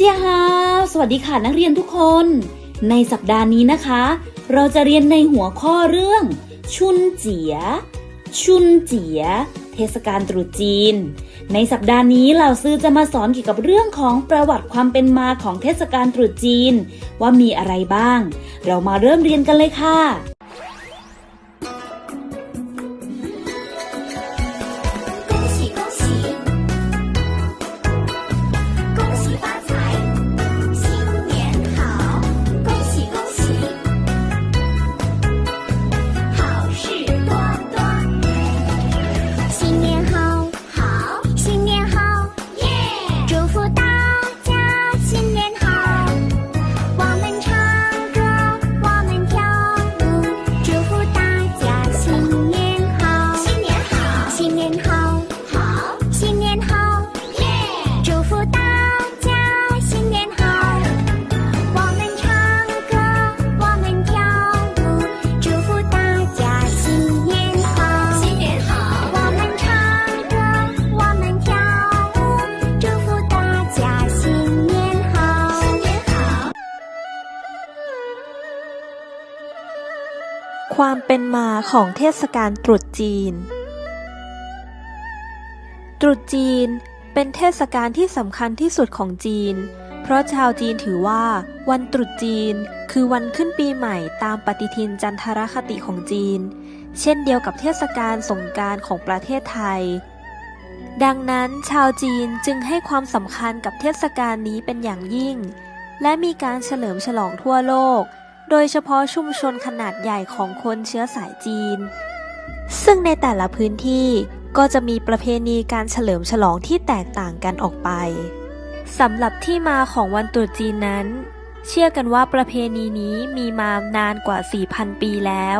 เจียฮาสวัสดีค่ะนักเรียนทุกคน ในสัปดาห์นี้นะคะ เราจะเรียนในหัวข้อเรื่อง ชุนเจีย ชุนเจีย เทศกาลตรุษจีน ในสัปดาห์นี้เหล่าซื้อจะมาสอนเกี่ยวกับเรื่องของประวัติความเป็นมาของเทศกาลตรุษจีน ว่ามีอะไรบ้าง เรามาเริ่มเรียนกันเลยค่ะ ความเป็นมาของเทศกาลตรุษจีน ตรุษจีนเป็นเทศกาลที่สำคัญที่สุดของจีน เพราะชาวจีนถือว่า วันตรุษจีนคือวันขึ้นปีใหม่ตามปฏิทินจันทรคติของจีน เช่นเดียวกับเทศกาลสงกรานต์ของประเทศไทย ดังนั้นชาวจีนจึงให้ความสำคัญกับเทศกาลนี้เป็นอย่างยิ่ง และมีการเฉลิมฉลองทั่วโลก โดยเฉพาะชุมชนขนาดใหญ่ของคนเชื้อสายจีน ซึ่งในแต่ละพื้นที่ก็จะมีประเพณีการเฉลิมฉลองที่แตกต่างกันออกไปสำหรับที่มาของวันตรุษจีนนั้น เชื่อกันว่าประเพณีนี้มีมานานกว่า 4,000 ปีแล้ว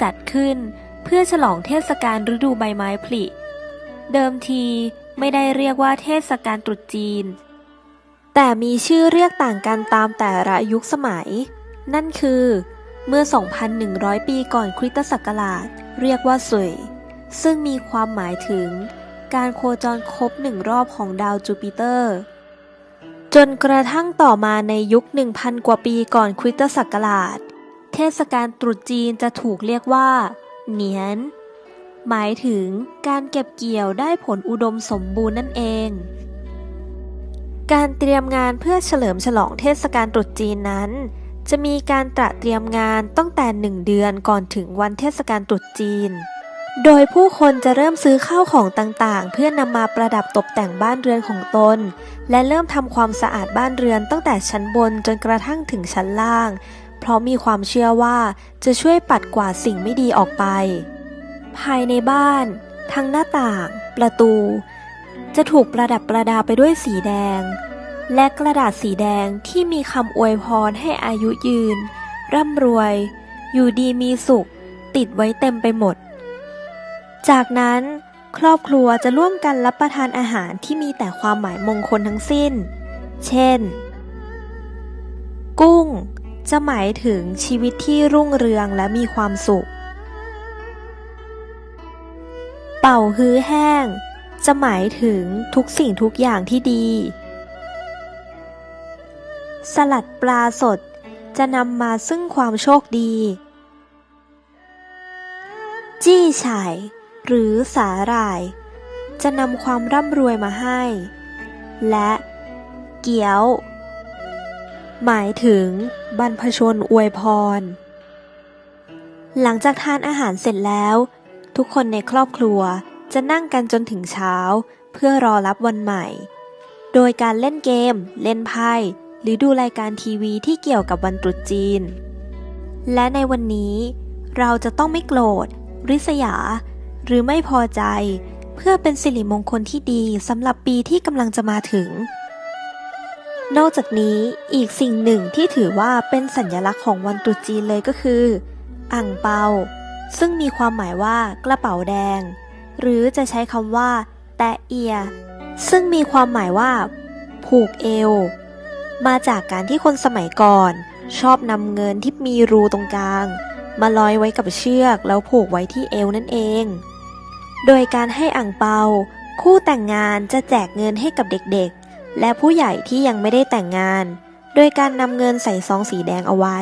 จัดขึ้นเพื่อฉลองเทศกาลฤดูใบไม้ผลิ เดิมทีไม่ได้เรียกว่าเทศกาลตรุษจีน แต่มีชื่อเรียกต่างกันตามแต่ละยุคสมัย นั่นคือ เมื่อ 2,100 ปีก่อนคริสตศักราช เรียกว่าสุยซึ่งมีความหมายถึง การโคจรครบหนึ่งรอบของดาวจูปิเตอร์ จนกระทั่งต่อมาในยุค 1,000 กว่าปีก่อนคริสตศักราช เทศกาลตรุษจีนจะถูกเรียกว่า เหนียน หมายถึงการเก็บเกี่ยวได้ผลอุดมสมบูรณ์นั่นเองการเตรียมงานเพื่อเฉลิมฉลองเทศกาลตรุษจีนนั้น จะมีการตระเตรียมงานตั้งแต่หนึ่งเดือนก่อนถึงวันเทศกาลตรุษจีน โดยผู้คนจะเริ่มซื้อข้าวของต่างๆ เพื่อนำมาประดับตกแต่งบ้านเรือนของตน และเริ่มทำความสะอาดบ้านเรือนตั้งแต่ชั้นบนจนกระทั่งถึงชั้นล่าง เพราะมีความเชื่อว่าจะช่วยปัดกวาดสิ่งไม่ดีออกไป ภายในบ้าน ทั้งหน้าต่าง ประตู จะถูกประดับประดาไปด้วยสีแดง และกระดาษสีแดงที่มีคำอวยพรให้อายุยืน ร่ำรวย อยู่ดีมีสุข ติดไว้เต็มไปหมด จากนั้น ครอบครัวจะร่วมกันรับประทานอาหารที่มีแต่ความหมายมงคลทั้งสิ้น เช่น กุ้ง จะหมายถึงชีวิตที่รุ่งเรืองและมีความสุข เป่าฮื้อแห้ง จะหมายถึงทุกสิ่งทุกอย่างที่ดี สลัดปลาสดจะนำมาซึ่งความโชคดี จี้ไฉ่หรือสาหร่าย จะนำความร่ำรวยมาให้ และเกี๊ยว หมายถึงบรรพชนอวยพร หลังจากทานอาหารเสร็จแล้ว ทุกคนในครอบครัวจะนั่งกันจนถึงเช้า เพื่อรอรับวันใหม่ โดยการเล่นเกม เล่นไพ่ หรือดูรายการทีวีที่เกี่ยวกับวันตรุษจีน และในวันนี้ เราจะต้องไม่โกรธ ริษยา หรือไม่พอใจ เพื่อเป็นสิริมงคลที่ดีสำหรับปีที่กำลังจะมาถึง นอกจากนี้อีกสิ่งหนึ่งที่ถือว่าเป็นสัญลักษณ์ของวันตรุษจีนเลยก็คือ อ่างเปา ซึ่งมีความหมายว่ากระเป๋าแดง หรือจะใช้คำว่า แตะเอีย ซึ่งมีความหมายว่า ผูกเอว มาจากการที่คนสมัยก่อน ชอบนำเงินที่มีรูตรงกลาง มาลอยไว้กับเชือกแล้วผูกไว้ที่เอวนั่นเอง โดยการให้อ่างเปา คู่แต่งงานจะแจกเงินให้กับเด็กๆ และผู้ใหญ่ที่ยังไม่ได้แต่งงาน โดยการนำเงินใส่ซองสีแดงเอาไว้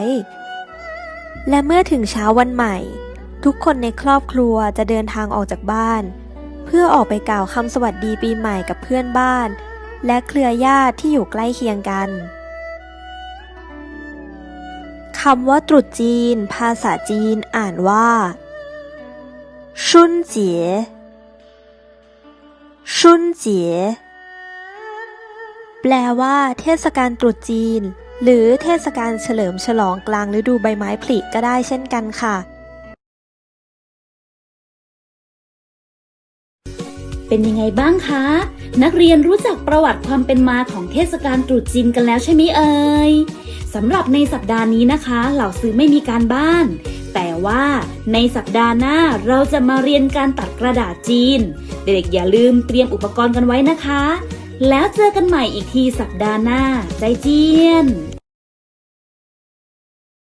และเมื่อถึงเช้าวันใหม่ ทุกคนในครอบครัวจะเดินทางออกจากบ้าน เพื่อออกไปกล่าวคำสวัสดีปีใหม่กับเพื่อนบ้าน และเครือญาติที่อยู่ใกล้เคียงกันคำว่าตรุษจีน ภาษาจีนอ่านว่า ชุนเจี๋ยชุนเจี๋ยแปลว่าเทศกาลตรุษจีน หรือเทศกาลเฉลิมฉลองกลางฤดูใบไม้ผลิก็ได้เช่นกันค่ะ เป็นยังไงบ้างคะ นักเรียนรู้จักประวัติความเป็นมาของเทศกาลตรุษจีนกันแล้วใช่ไหมเอ่ยสำหรับในสัปดาห์นี้นะคะ เหล่าซื้อไม่มีการบ้าน แต่ว่าในสัปดาห์หน้าเราจะมาเรียนการตัดกระดาษจีน เด็กๆอย่าลืมเตรียมอุปกรณ์กันไว้นะคะ แล้วเจอกันใหม่อีกทีสัปดาห์หน้า ใจเจียน